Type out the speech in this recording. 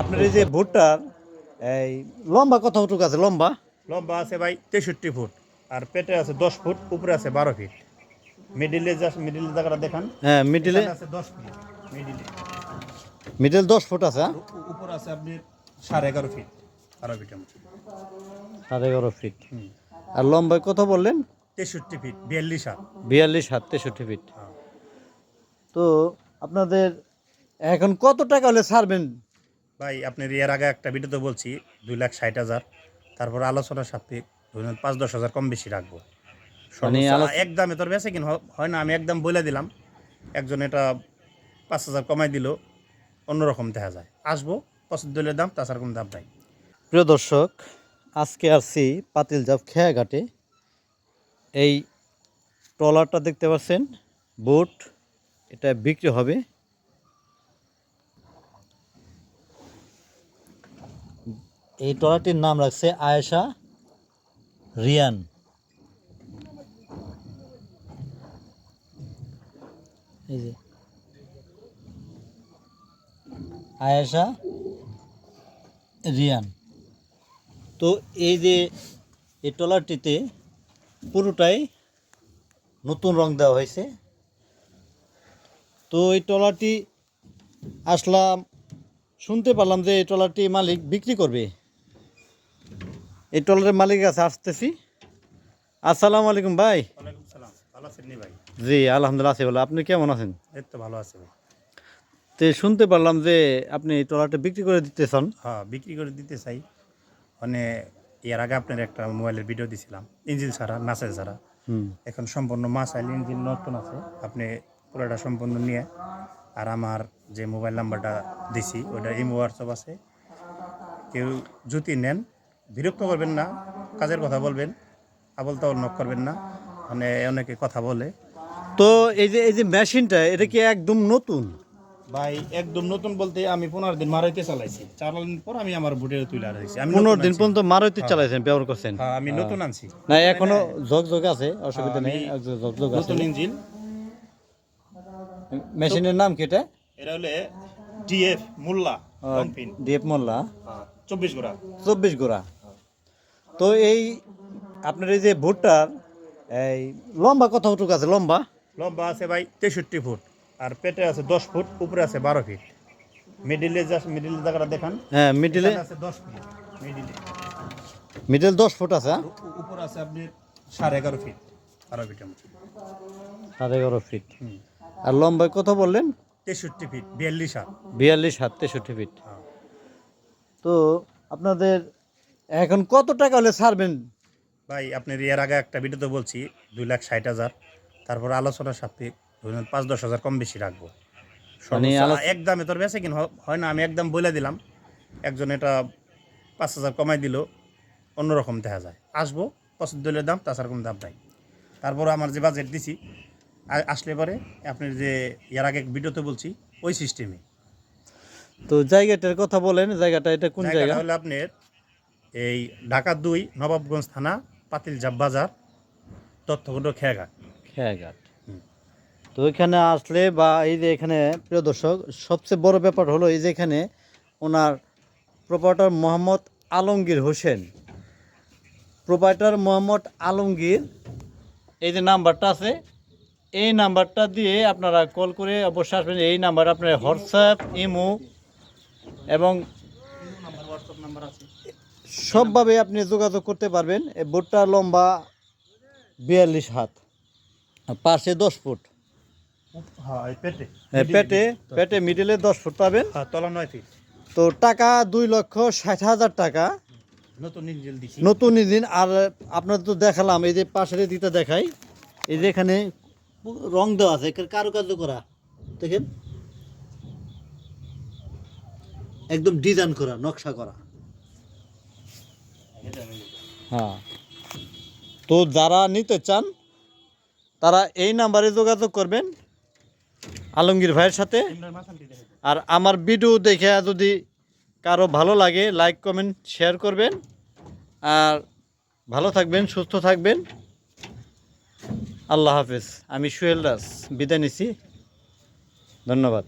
আপনার এই যে ভুট্টার এই লম্বা কতটুকু আছে? লম্বা? লম্বা আছে ভাই তেষট্টি ফুট আর পেটে আছে দশ ফুট উপরে আছে বারো ফিট। মিডিলে যা মিডিল জায়গাটা দেখান। হ্যাঁ মিডিলে আছে দশ ফিট মিডিলে মিডিল দশ ফুট আছে হ্যাঁ? উপর আছে আপনি সাড়ে এগারো ফিট বারো ফিটের মতো। সাড়ে এগারো ফিট। আর লম্বায় কত বললেন? তেষট্টি ফিট বিয়াল্লিশ হাত। বিয়াল্লিশ হাত তেষট্টি ফিট। হ্যাঁ। তো আপনাদের এখন কত টাকা হলে ছাড়বেন? ভাই আপনার এর আগে একটা ভিডিওতে বলছি দুই লাখ ষাট হাজার তারপর আলোচনা সাপেক্ষ ধরুন পাঁচ দশ হাজার কম বেশি রাখব। মানে সর্বোচ্চ আলো- এক দামে তোর বেঁচে কিন হয় না আমি একদম বলে দিলাম। একজন এটা পাঁচ হাজার কমাই দিল অন্যরকম দেখা যায়। আসব পছন্দ হলে দাম তাছাড়া কোনো দাম নাই। প্রিয় দর্শক আজকে আসছি পাতিলজাপ খেয়াঘাটে এই ট্রলারটা দেখতে পাচ্ছেন বোট এটা বিক্রি হবে। এই ট্রলারটির নাম রাখছে আয়েশা রিয়ান। এই যে। আয়েশা রিয়ান। তো এই যে এই ট্রলারটিতে পুরোটাই নতুন রং দেওয়া হয়েছে। তো এই ট্রলারটি আসলাম, শুনতে পারলাম যে এই ট্রলারটি মালিক বিক্রি করবে। এই ট্রলারের মালিক কাছে আসতেছি। আসসালামু আলাইকুম ভাই। জি আলহামদুলিল্লাহ আছি ভালো। আপনি কেমন আছেন? এই তো ভালো আছে ভাই। তো শুনতে পারলাম যে আপনি এই ট্রলারটা বিক্রি করে দিতে চান হ্যাঁ বিক্রি করে দিতে চাই। মানে এর আগে আপনার একটা মোবাইলের ভিডিও দিছিলাম ইঞ্জিন ছাড়া মেসেজ ছাড়া। হুম। এখন সম্পূর্ণ মাস আইল ইঞ্জিন নতুন আছে। আপনি পুরোটা সম্পূর্ণ নিয়ে আর আমার যে মোবাইল নাম্বারটা দিছি ওটা ইমো হোয়াটসঅ্যাপ আছে। কেউ যদি নেন বিরক্ত করবেন না কাজের কথা বলবেন আবল তাবল নক করবেন না মানে অনেকে কথা বলে। তো এই যে এই যে মেশিনটা এটা কি একদম নতুন? ভাই একদম নতুন বলতে আমি পনেরো দিন মারাইতে চালাইছি। চালানোর পর আমি আমার বুটের তুলে দিয়েছি আমি পনেরো দিন পর্যন্ত মারুতি চালাইছেন ব্যবহার করছেন? হ্যাঁ আমি নতুন আনছি। না এখনও ঝক ঝক আছে অসুবিধা নেই আমি ঝক ঝক আছে। নতুন ইঞ্জিন। মেশিনের নাম কি এটা? এটা হলে ডিএফ মোল্লা ডিএফ মোল্লা। চব্বিশ গোড়া। চব্বিশ গোড়া। তো এই আপনার এই যে ভুট্টার এই লম্বা কতটুকু আছে? লম্বা? লম্বা আছে ভাই তেষট্টি ফুট। আর পেটে আছে দশ ফুট উপরে আছে বারো ফিট। মিডিলে যা মিডিল জায়গাটা দেখান। হ্যাঁ মিডিলে আছে দশ ফিট মিডিলে মিডিল দশ ফুট আছে হ্যাঁ? উপর আছে আপনি সাড়ে এগারো ফিট বারো ফিটের মতো। সাড়ে এগারো ফিট। আর লম্বায় কত বললেন? তেষট্টি ফিট বিয়াল্লিশ হাত। বিয়াল্লিশ হাত তেষট্টি ফিট। হ্যাঁ। তো আপনাদের এখন কত টাকা হলে ছাড়বেন? ভাই আপনার এর আগে একটা ভিডিওতে বলছি দুই লাখ ষাট হাজার। তারপর আলোচনা সাপেক্ষ ধরুন পাঁচ দশ হাজার কম বেশি রাখব। সর্বোচ্চ আলো- এক দামে তোর বেঁচে কিন হয় না আমি একদম বলে দিলাম। একজন এটা পাঁচ হাজার কমাই দিল অন্যরকম দেখা যায়। আসব পছন্দ হলে দাম তাছাড়া কোনো দাম নাই। তারপর আমার যে বাজেট দিছি আসলে পরে আপনার যে এর আগে ভিডিওতে বলছি ওই সিস্টেমে তো জায়গাটার কথা বলেন জায়গাটা এটা কোন জায়গা? হলো আপনার এই ঢাকা দুই নবাবগঞ্জ থানা পাতিল জাব বাজার তথ্যকুণ্ড খেয়াঘাট। খেয়াঘাট। তো এখানে আসলে বা এই যে এখানে প্রিয় দর্শক সবচেয়ে বড় ব্যাপার হলো এই যে এখানে ওনার প্রোপাইটার মোহাম্মদ আলমগীর হোসেন। প্রোপাইটার মোহাম্মদ আলমগীর এই যে নাম্বারটা আছে এই নাম্বারটা দিয়ে আপনারা কল করে অবশ্যই আসবেন। এই নাম্বার আপনার হোয়াটসঅ্যাপ ইমো এবং হোয়াটসঅ্যাপ নাম্বার আছে। সবভাবে আপনি যোগাযোগ করতে পারবেন। এই বোটটা লম্বা বিয়াল্লিশ হাত। পাশে দশ ফুট। হ্যাঁ পেটে। হ্যাঁ, পেটে পেটে মিডিলে দশ ফুট পাবেন। হ্যাঁ তলা নয় ফিট তো টাকা দুই লক্ষ ষাট হাজার টাকা। নতুন ইঞ্জিন নতুন ইঞ্জিন আর আপনার তো দেখালাম এই যে পাশের দিকটা দেখাই। এই যে এখানে রং দেওয়া আছে কারুকার্য করা। দেখেন। একদম ডিজাইন করা নকশা করা। হ্যাঁ। তো যারা নিতে চান, তারা এই নাম্বারে যোগাযোগ করবেন আলমগীর ভাইয়ের সাথে। আর আমার ভিডিও দেখে যদি কারও ভালো লাগে লাইক কমেন্ট শেয়ার করবেন। আর ভালো থাকবেন, সুস্থ থাকবেন। আল্লাহ হাফেজ। আমি সুহেল দাস। বিদায় নিছি। ধন্যবাদ।